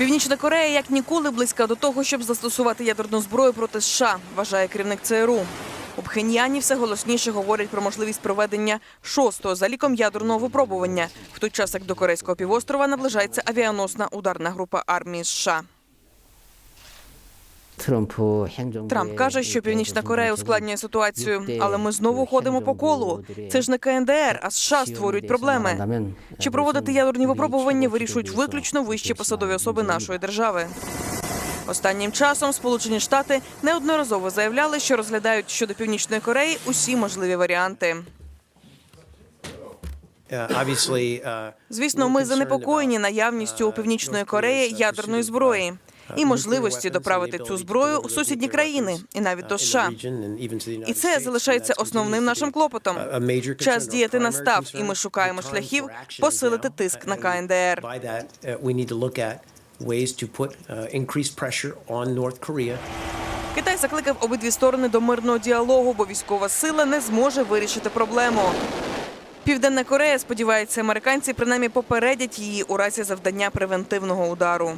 Північна Корея як ніколи близька до того, щоб застосувати ядерну зброю проти США, вважає керівник ЦРУ. У Пхеньяні все голосніше говорять про можливість проведення шостого за ліком ядерного випробування, в той час як до корейського півострова наближається авіаносна ударна група армії США. Трамп каже, що Північна Корея ускладнює ситуацію, але ми знову ходимо по колу. Це ж не КНДР, а США створюють проблеми. Чи проводити ядерні випробування вирішують виключно вищі посадові особи нашої держави. Останнім часом Сполучені Штати неодноразово заявляли, що розглядають щодо Північної Кореї усі можливі варіанти. Uh, uh, Звісно, ми занепокоєні наявністю у Північної Кореї ядерної зброї і можливості доправити цю зброю у сусідні країни і навіть до США. І це залишається основним нашим клопотом. Час діяти настав, і ми шукаємо шляхів посилити тиск на КНДР. Uh, uh. Китай закликав обидві сторони до мирного діалогу, бо військова сила не зможе вирішити проблему. Південна Корея сподівається, американці принаймні попередять її у разі завдання превентивного удару.